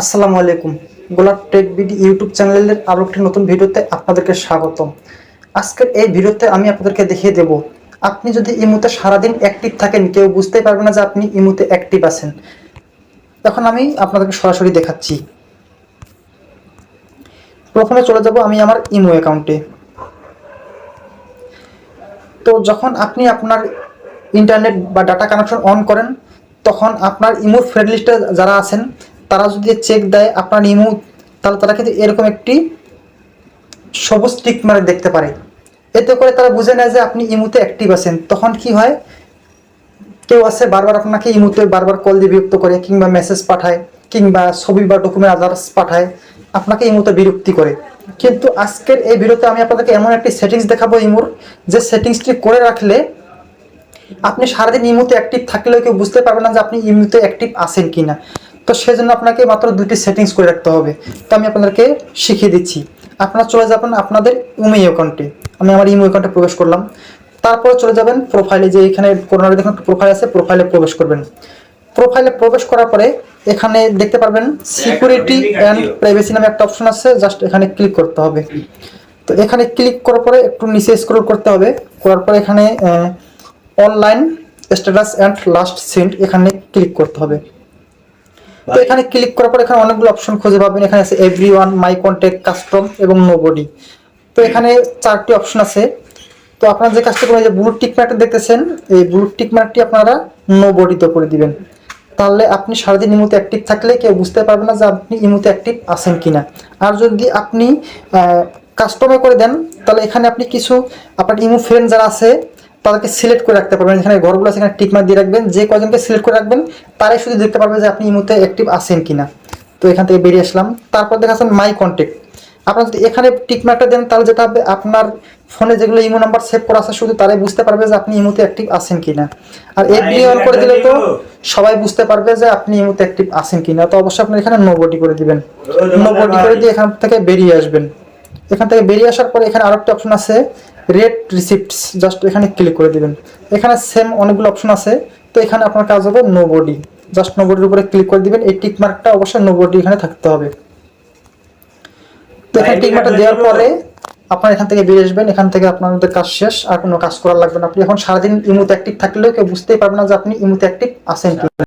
আসসালামু আলাইকুম। গোলাপ টেক বিডি ইউটিউব চ্যানেলের আরও একটি নতুন ভিডিওতে আপনাদেরকে স্বাগতম। আজকের এই ভিডিওতে আমি আপনাদেরকে দেখিয়ে দেব, আপনি যদি ইমুতে সারাদিন অ্যাক্টিভ থাকেন, কেউ বুঝতেই পারবে না যে আপনি ইমুতে অ্যাক্টিভ আছেন। তখন আমি আপনাদেরকে সরাসরি দেখাচ্ছি। প্রথমে চলে যাব আমি আমার ইমো অ্যাকাউন্টে তো যখন আপনি আপনার ইন্টারনেট বা ডাটা কানেকশন অন করেন, তখন আপনার ইমো ফ্রেন্ড লিস্টে যারা আছেন তারা যদি চেক দেয় আপনার ইমো, তাহলে তারা কিন্তু এরকম একটি সবুজ টিক মারে দেখতে পারে। এতে করে তারা বুঝে নেয় যে আপনি ইমুতে অ্যাক্টিভ আছেন। তখন কি হয়? কেউ আছে বারবার আপনাকে ইমুতে বারবার কল দিয়ে বিরক্ত করে, কিংবা মেসেজ পাঠায়, কিংবা ছবি বা ডকুমেন্ট আদার্স পাঠায়, আপনাকে ইমুতে বিরক্তি করে। কিন্তু আজকের এই ভিডিওতে আমি আপনাদেরকে এমন একটি সেটিংস দেখাবো ইমুর, যে সেটিংসটি করে রাখলে আপনি সারাদিন ইমুতে অ্যাক্টিভ থাকলেও কেউ বুঝতে পারবে না যে আপনি ইমুতে অ্যাক্টিভ আছেন কিনা। তো সেজন্য আপনাকে মাত্র দুটি সেটিংস করে রাখতে হবে। তো আমি আপনাদেরকে শিখিয়ে দিচ্ছি। আপনারা চলে যাবেন আপনাদের ইমো অ্যাকাউন্টে আমি আমার ইমো অ্যাকাউন্টে প্রবেশ করলাম। তারপরে চলে যাবেন প্রোফাইলে যে এখানে করোনার দেখুন প্রোফাইল আছে প্রোফাইলে প্রবেশ করবেন। প্রোফাইলে প্রবেশ করার পরে এখানে দেখতে পারবেন সিকিউরিটি অ্যান্ড প্রাইভেসি নামে একটা অপশন আছে জাস্ট এখানে ক্লিক করতে হবে। তো এখানে ক্লিক করার পরে একটু নিচে স্ক্রল করতে হবে। করার পরে এখানে online status and last seen এখানে ক্লিক করতে হবে। তো এখানে ক্লিক করার পর এখানে অনেকগুলো অপশন খুঁজে পাবেন। এখানে আছে everyone my contact custom এবং নো বডি তো এখানে চারটি অপশন আছে। তো আপনারা যে কাজটা করবেন যে ব্লু টিক মার্কটা দেখতেছেন এই ব্লু টিক মার্কটি আপনারা নো বডিতে করে দিবেন। তাহলে আপনি সারাদিন ইমুতে অ্যাক্টিভ থাকলে কেউ বুঝতে পারবে না যে আপনি ইমুতে অ্যাক্টিভ আছেন কিনা। আর যদি আপনি কাস্টমে করে দেন তাহলে এখানে আপনি কিছু আপনার ইমু ফ্রেন্ড যারা আছে তাদেরকে সিলেক্ট করে রাখতে পারবেন। এখানে ঘরগুলো আছে এখানে টিকমার্ক দিয়ে রাখবেন। যে কয়জনকে সিলেক্ট করে রাখবেন তারাই শুধু দেখতে পারবে যে আপনি ইমুতে অ্যাক্টিভ আছেন কিনা। তো এখান থেকে বেরিয়ে আসলাম। তারপর দেখাচ্ছেন মাই কন্ট্যাক্ট আপনার যদি এখানে টিকমার্কটা দেন তাহলে যেটা হবে আপনার ফোনে যেগুলো ইমো নাম্বার সেভ করা আছে শুধু তারাই বুঝতে পারবে যে আপনি ইমুতে অ্যাক্টিভ আছেন কিনা। আর এফবি অন করে দিলে তো সবাই বুঝতে পারবে যে আপনি ইমুতে অ্যাক্টিভ আছেন কিনা। তো অবশ্যই আপনি এখানে নো বডি করে দিবেন। নো বডি করে দিয়ে এখান থেকে বেরিয়ে আসবেন। এখান থেকে বেরিয়ে আসার পরে এখানে আরেকটা অপশন আছে রেড রিসিপ্টস জাস্ট এখানে ক্লিক করে দিবেন। এখানে সেম অনেকগুলো অপশন আছে। তো এখানে আপনার কাজ হবে নো বডি জাস্ট নো বডির উপরে ক্লিক করে দিবেন। এই টিক মার্কটা অবশ্যই নো বডি এখানে থাকতে হবে। তো এখানে টিক মার্কটা দেওয়ার পরে আপনার এখান থেকে বেরিয়ে আসবেন। এখান থেকে আপনাদের কাজ শেষ আর কোনো কাজ করার লাগবে না। আপনি এখন সারাদিন ইমুতে অ্যাক্টিভ থাকলেও কেউ বুঝতেই পারবে না যে আপনি ইমুতে অ্যাক্টিভ আছেন কি